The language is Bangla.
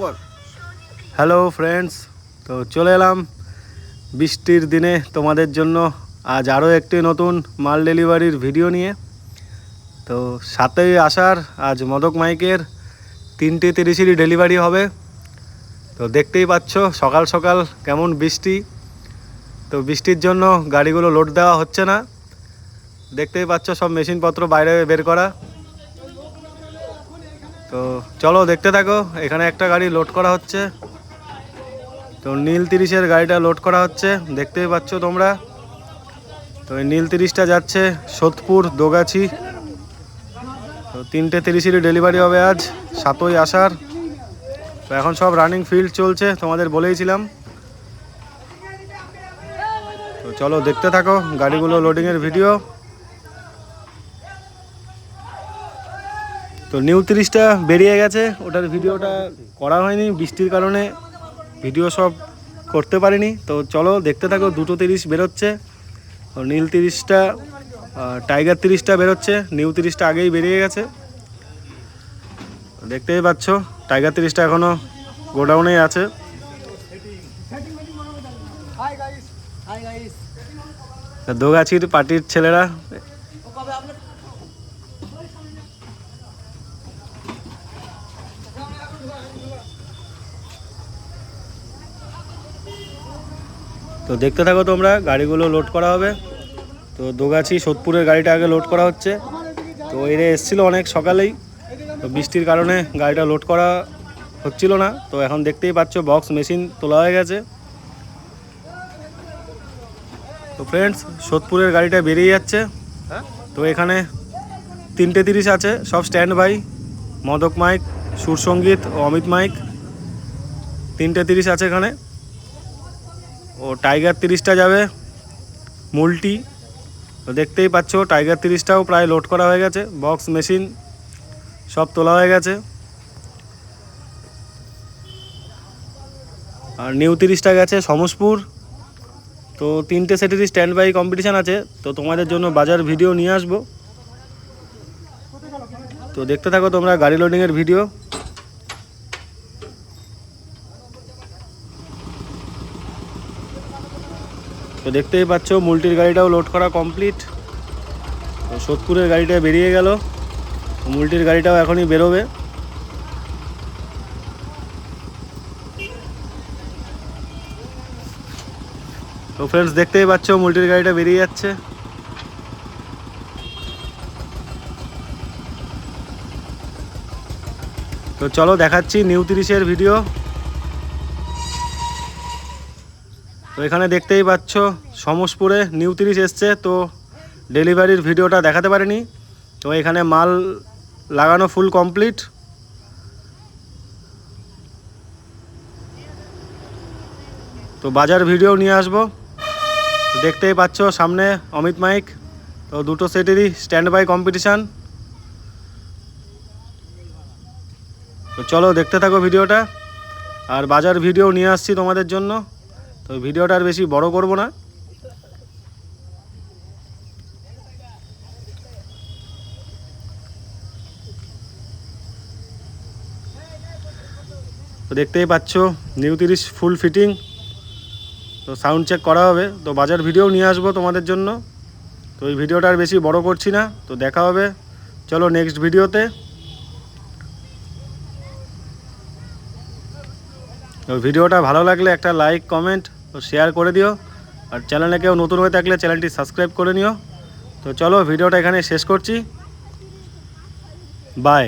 কর হ্যালো ফ্রেন্ডস তো চলে এলাম বৃষ্টির দিনে তোমাদের জন্য। আজ আরও একটি নতুন মাল ডেলিভারির ভিডিও নিয়ে। তো সাতই আসার আজ মদক মাইকের তিনটে তিরিশেরই ডেলিভারি হবে। তো দেখতেই পাচ্ছ, সকাল সকাল কেমন বৃষ্টি। তো বৃষ্টির জন্য গাড়িগুলো লোড দেওয়া হচ্ছে না। দেখতেই পাচ্ছ, সব মেশিনপত্র বাইরে বের করা। তো চলো দেখতে থাকো, এখানে একটা গাড়ি লোড করা হচ্ছে। তো নীল তিরিশের গাড়িটা লোড করা হচ্ছে, দেখতেই পাচ্ছ তোমরা। তো এই নীল তিরিশটা যাচ্ছে সোদপুর, দোগাছি। তো তিনটে তিরিশেরই ডেলিভারি হবে আজ, সাতই আসার তো এখন সব রানিং ফিল্ড চলছে, তোমাদের বলেইছিলাম। তো চলো দেখতে থাকো গাড়িগুলো লোডিংয়ের ভিডিও তো নিউ তিরিশটা বেরিয়ে গেছে। ওটার ভিডিওটা করা হয়নি বৃষ্টির কারণে। ভিডিও সব করতে পারিনি। তো চলো দেখতে থাকো, দুটো তিরিশ বেরোচ্ছে। নীল তিরিশটা টাইগার তিরিশটা বেরোচ্ছে। নিউ তিরিশটা আগেই বেরিয়ে গেছে। দেখতেই পাচ্ছ, টাইগার তিরিশটা এখনও গোডাউনেই আছে। দোগাছির পার্টির ছেলেরা তো দেখতে থাকো তোমরা, গাড়িগুলো লোড করা হবে। তো দোগাছি সোদপুরের গাড়িটা আগে লোড করা হচ্ছে। তো এরা এসেছিল অনেক সকালেই। তো বৃষ্টির কারণে গাড়িটা লোড করা হচ্ছিল না। তো এখন দেখতেই পাচ্ছ বক্স মেশিন তোলা হয়ে গেছে। তো ফ্রেন্ডস সোদপুরের গাড়িটা বেরিয়ে যাচ্ছে। তো এখানে তিনটে তিরিশ আছে, সব স্ট্যান্ড বাই মদক মাইক সুরসঙ্গীত ও অমিত মাইক। তিনটে তিরিশ আছে এখানে। ও টাইগার তিরিশটা যাবে মুলটি তো দেখতেই পাচ্ছ, টাইগার তিরিশটাও প্রায় লোড করা হয়ে গেছে বক্স মেশিন সব তোলা হয়ে গেছে। আর নিউ তিরিশটা গেছে, সমসপুর। তো তিনটে সেটেরই স্ট্যান্ড বাই কম্পিটিশান আছে, তো তোমাদের জন্য বাজার ভিডিও নিয়ে আসব। তো দেখতে থাকো তোমরা গাড়ি লোডিংয়ের ভিডিও তো দেখতেই পাচ্ছ মুলটির গাড়িটাও লোড করা কমপ্লিট তো সোদপুরের গাড়িটা বেরিয়ে গেল। মুলটির গাড়িটাও এখনই বেরোবে। তো ফ্রেন্ডস দেখতেই পাচ্ছ মুলটির গাড়িটা বেরিয়ে যাচ্ছে। তো চলো দেখাচ্ছি নিউ তিরিশের ভিডিও তো এখানে দেখতেই পাচ্ছ, সমসপুরে নিউ তিরিশ এসছে, তো ডেলিভারির ভিডিওটা দেখাতে পারিনি। তো এখানে মাল লাগানো ফুল কমপ্লিট। তো বাজার ভিডিও নিয়ে আসব। দেখতেই পাচ্ছ সামনে অমিত মাইক। তো দুটো সেটেরই স্ট্যান্ড বাই কম্পিটিশান। তো চলো দেখতে থাকো ভিডিওটা। আর বাজার ভিডিও নিয়ে আসছি তোমাদের জন্য। তো ভিডিওটা আর বেশি বড় করব না। তো দেখতেই পাচ্ছ নিউ তিরিশ ফুল ফিটিং তো সাউন্ড চেক করা হবে। তো বাজার ভিডিও নিয়ে আসব তোমাদের জন্য। তো এই ভিডিওটা আর বেশি বড় করছি না। তো দেখা হবে। চলো নেক্সট ভিডিওতে তো। ভিডিওটা ভালো লাগলে একটা লাইক কমেন্ট ও শেয়ার করে দিও। আর চ্যানেলে কেউ নতুন হয়ে থাকলে চ্যানেলটি সাবস্ক্রাইব করে নিও। তো চলো ভিডিওটা এখানে শেষ করছি। বাই